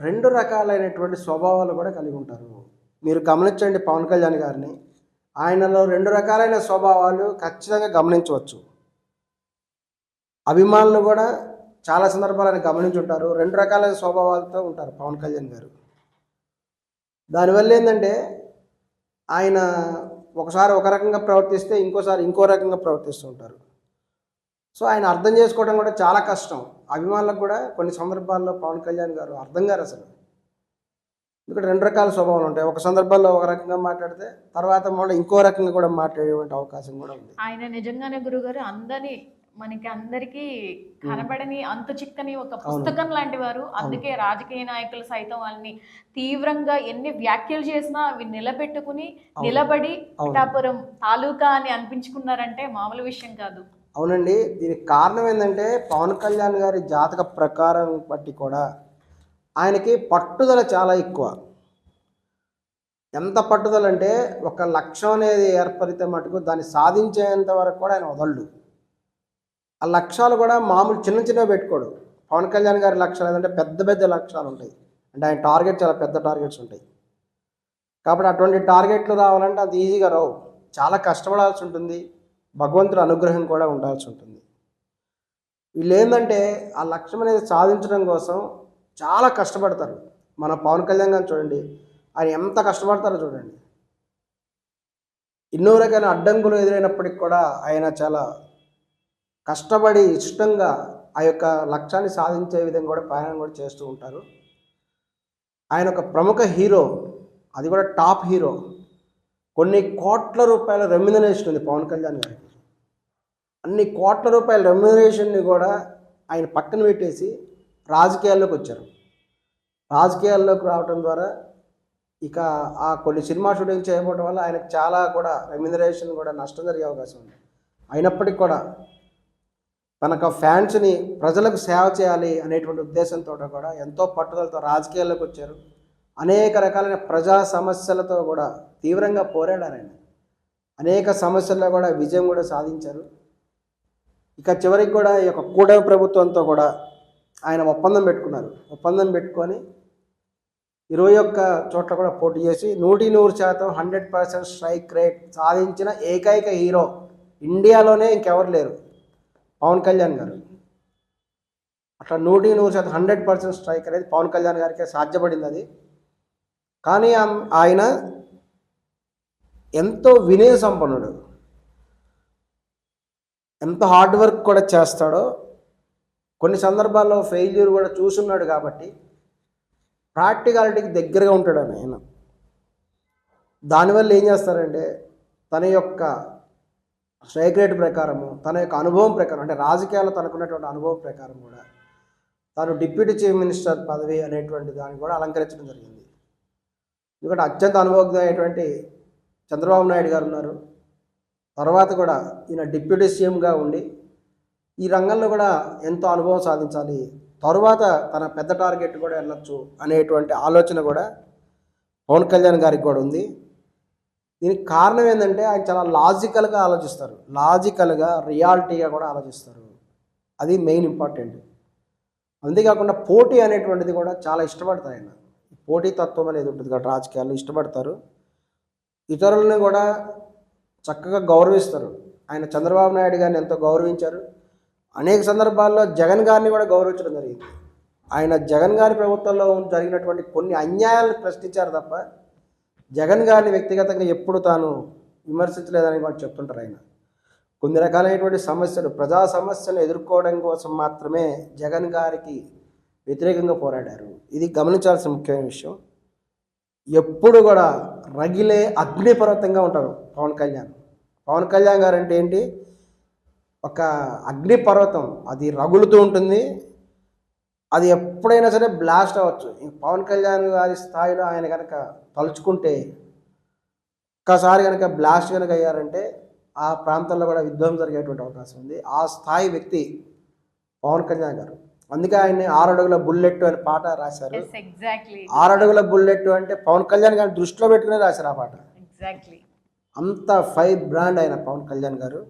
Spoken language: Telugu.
రెండు రకాలైనటువంటి స్వభావాలు కూడా కలిగి ఉంటారు. మీరు గమనించండి పవన్ కళ్యాణ్ గారిని. ఆయనలో రెండు రకాలైన స్వభావాలు ఖచ్చితంగా గమనించవచ్చు. అభిమానులు కూడా చాలా సందర్భాలు ఆయన గమనించి ఉంటారు రెండు రకాలైన స్వభావాలతో ఉంటారు పవన్ కళ్యాణ్ గారు. దానివల్ల ఏంటంటే ఆయన ఒకసారి ఒక రకంగా ప్రవర్తిస్తే ఇంకోసారి ఇంకో రకంగా ప్రవర్తిస్తూ ఉంటారు. సో ఆయన అర్థం చేసుకోవడం కూడా చాలా కష్టం. అభిమానులకు కూడా కొన్ని సందర్భాల్లో పవన్ కళ్యాణ్ గారు అర్థం గారు అసలు. ఎందుకంటే రెండు రకాల స్వభావాలు ఉంటాయి. ఒక సందర్భంలో ఒక రకంగా మాట్లాడితే తర్వాత మళ్ళీ ఇంకో రకంగా కూడా మాట్లాడేటువంటి అవకాశం కూడా ఉంది. ఆయన నిజంగానే గురుగారు అందరి మనకి అందరికి కనబడని అంతు చిక్కని ఒక పుస్తకం లాంటి వారు. అందుకే రాజకీయ నాయకులు సైతం వాళ్ళని తీవ్రంగా ఎన్ని వ్యాఖ్యలు చేసినా అవి నిలబెట్టుకుని నిలబడి. పిఠాపురం తాలూకా అని అనిపించుకున్నారంటే మామూలు విషయం కాదు. అవునండి. దీనికి కారణం ఏంటంటే పవన్ కళ్యాణ్ గారి జాతక ప్రకారం బట్టి కూడా ఆయనకి పట్టుదల చాలా ఎక్కువ. ఎంత పట్టుదల అంటే ఒక లక్ష్యం అనేది ఏర్పడితే మటుకు దాన్ని సాధించేంత వరకు కూడా ఆయన వదలడు. ఆ లక్ష్యాలు కూడా మామూలు చిన్న చిన్నవి పెట్టుకోడు. పవన్ కళ్యాణ్ గారి లక్ష్యాలు ఏంటంటే పెద్ద పెద్ద లక్ష్యాలు ఉంటాయి. అంటే ఆయన టార్గెట్ చాలా పెద్ద టార్గెట్స్ ఉంటాయి. కాబట్టి అటువంటి టార్గెట్లు రావాలంటే అది ఈజీగా రావు. చాలా కష్టపడాల్సి ఉంటుంది. భగవంతుడి అనుగ్రహం కూడా ఉండాల్సి ఉంటుంది. వీళ్ళు ఏంటంటే ఆ లక్ష్యం అనేది సాధించడం కోసం చాలా కష్టపడతారు. మన పవన్ కళ్యాణ్ గారిని చూడండి ఆయన ఎంత కష్టపడతారో చూడండి. ఎన్నో రకాల అడ్డంకులు ఎదురైనప్పటికి కూడా ఆయన చాలా కష్టపడి ఇష్టంగా ఆ యొక్క లక్ష్యాన్ని సాధించే విధంగా కూడా ప్రయాణం కూడా చేస్తూ ఉంటారు. ఆయన ఒక ప్రముఖ హీరో అది కూడా టాప్ హీరో. కొన్ని కోట్ల రూపాయల రెమ్యునరేషన్ ఉంది పవన్ కళ్యాణ్ గారికి. అన్ని కోట్ల రూపాయల రెమ్యునరేషన్ని కూడా ఆయన పక్కన పెట్టేసి రాజకీయాల్లోకి వచ్చారు. రాజకీయాల్లోకి రావడం ద్వారా ఇక ఆ కొన్ని సినిమా షూటింగ్ చేయకపోవడం వల్ల ఆయనకు చాలా కూడా రెమ్యునరేషన్ కూడా నష్టం జరిగే అవకాశం ఉంది. అయినప్పటికీ కూడా తనకు ఫ్యాన్స్ని ప్రజలకు సేవ చేయాలి అనేటువంటి ఉద్దేశంతో కూడా ఎంతో పట్టుదలతో రాజకీయాల్లోకి వచ్చారు. అనేక రకాలైన ప్రజా సమస్యలతో కూడా తీవ్రంగా పోరాడారు ఆయన. అనేక సమస్యల్లో కూడా విజయం కూడా సాధించారు. ఇక చివరికి కూడా ఈ యొక్క కూటమి ప్రభుత్వంతో కూడా ఆయన ఒప్పందం పెట్టుకున్నారు. ఒప్పందం పెట్టుకొని ఇరవై ఒక్క చోట్ల కూడా పోటీ చేసి నూటి నూరు శాతం హండ్రెడ్ పర్సెంట్ స్ట్రైక్ రేట్ సాధించిన ఏకైక హీరో ఇండియాలోనే ఇంకెవరు లేరు. పవన్ కళ్యాణ్ గారు. అట్లా నూటి నూరు శాతం హండ్రెడ్ పర్సెంట్ స్ట్రైక్ అనేది పవన్ కళ్యాణ్ గారికే సాధ్యపడింది అది. కానీ ఆయన ఎంతో వినయ సంపన్నుడు. ఎంత హార్డ్ వర్క్ కూడా చేస్తాడో కొన్ని సందర్భాల్లో ఫెయిల్యూర్ కూడా చూసున్నాడు కాబట్టి ప్రాక్టికాలిటీకి దగ్గరగా ఉంటాడు ఆయన. దానివల్ల ఏం చేస్తారంటే తన యొక్క స్ట్రైక్ రేట్ ప్రకారము తన యొక్క అనుభవం ప్రకారం అంటే రాజకీయాల్లో తనకున్నటువంటి అనుభవం ప్రకారం కూడా తాను డిప్యూటీ చీఫ్ మినిస్టర్ పదవి అనేటువంటి దాన్ని కూడా అలంకరించడం జరిగింది. ఎందుకంటే అత్యంత అనుభవజ్ఞమైనటువంటి చంద్రబాబు నాయుడు గారు ఉన్నారు. తర్వాత కూడా ఈయన డిప్యూటీ సీఎంగా ఉండి ఈ రంగంలో కూడా ఎంతో అనుభవం సాధించాలి. తరువాత తన పెద్ద టార్గెట్ కూడా వెళ్ళొచ్చు అనేటువంటి ఆలోచన కూడా పవన్ కళ్యాణ్ గారికి కూడా ఉంది. దీనికి కారణం ఏంటంటే ఆయన చాలా లాజికల్గా ఆలోచిస్తారు. లాజికల్గా రియాలిటీగా కూడా ఆలోచిస్తారు. అది మెయిన్ ఇంపార్టెంట్. అంతేకాకుండా పోటీ అనేటువంటిది కూడా చాలా ఇష్టపడతారు ఆయన. పోటీ తత్వం అనేది ఉంటుంది కాబట్టి రాజకీయాల్లో ఇష్టపడతారు. ఇతరులను కూడా చక్కగా గౌరవిస్తారు. ఆయన చంద్రబాబు నాయుడు గారిని ఎంతో గౌరవించారు. అనేక సందర్భాల్లో జగన్ గారిని కూడా గౌరవించడం జరిగింది. ఆయన జగన్ గారి ప్రభుత్వంలో జరిగినటువంటి కొన్ని అన్యాయాలను ప్రశ్నించారు తప్ప జగన్ గారిని వ్యక్తిగతంగా ఎప్పుడు తాను విమర్శించలేదని కూడా చెప్తుంటారు ఆయన. కొన్ని రకాలైనటువంటి సమస్యలు ప్రజా సమస్యలు ఎదుర్కోవడం కోసం మాత్రమే జగన్ గారికి వ్యతిరేకంగా పోరాడారు. ఇది గమనించాల్సిన ముఖ్యమైన విషయం. ఎప్పుడు కూడా రగిలే అగ్నిపర్వతంగా ఉంటారు పవన్ కళ్యాణ్. పవన్ కళ్యాణ్ గారు అంటే ఏంటి? ఒక అగ్నిపర్వతం. అది రగులుతూ ఉంటుంది. అది ఎప్పుడైనా సరే బ్లాస్ట్ అవ్వచ్చు. పవన్ కళ్యాణ్ గారి స్థాయిలో ఆయన కనుక తలుచుకుంటే ఒక్కసారి కనుక బ్లాస్ట్ కనుక అయ్యారంటే ఆ ప్రాంతంలో కూడా విధ్వంసం జరిగేటువంటి అవకాశం ఉంది. ఆ స్థాయి వ్యక్తి పవన్ కళ్యాణ్ గారు. అందుకే ఆయన్ని ఆరడుగుల బుల్లెట్ అనే పాట రాశారు. ఆరడుగుల బుల్లెట్ అంటే పవన్ కళ్యాణ్ గారిని దృష్టిలో పెట్టుకునే రాశారు ఆ పాట. ఎగ్జాక్ట్లీ అంత ఫైర్ బ్రాండ్ ఆయన పవన్ కళ్యాణ్ గారు.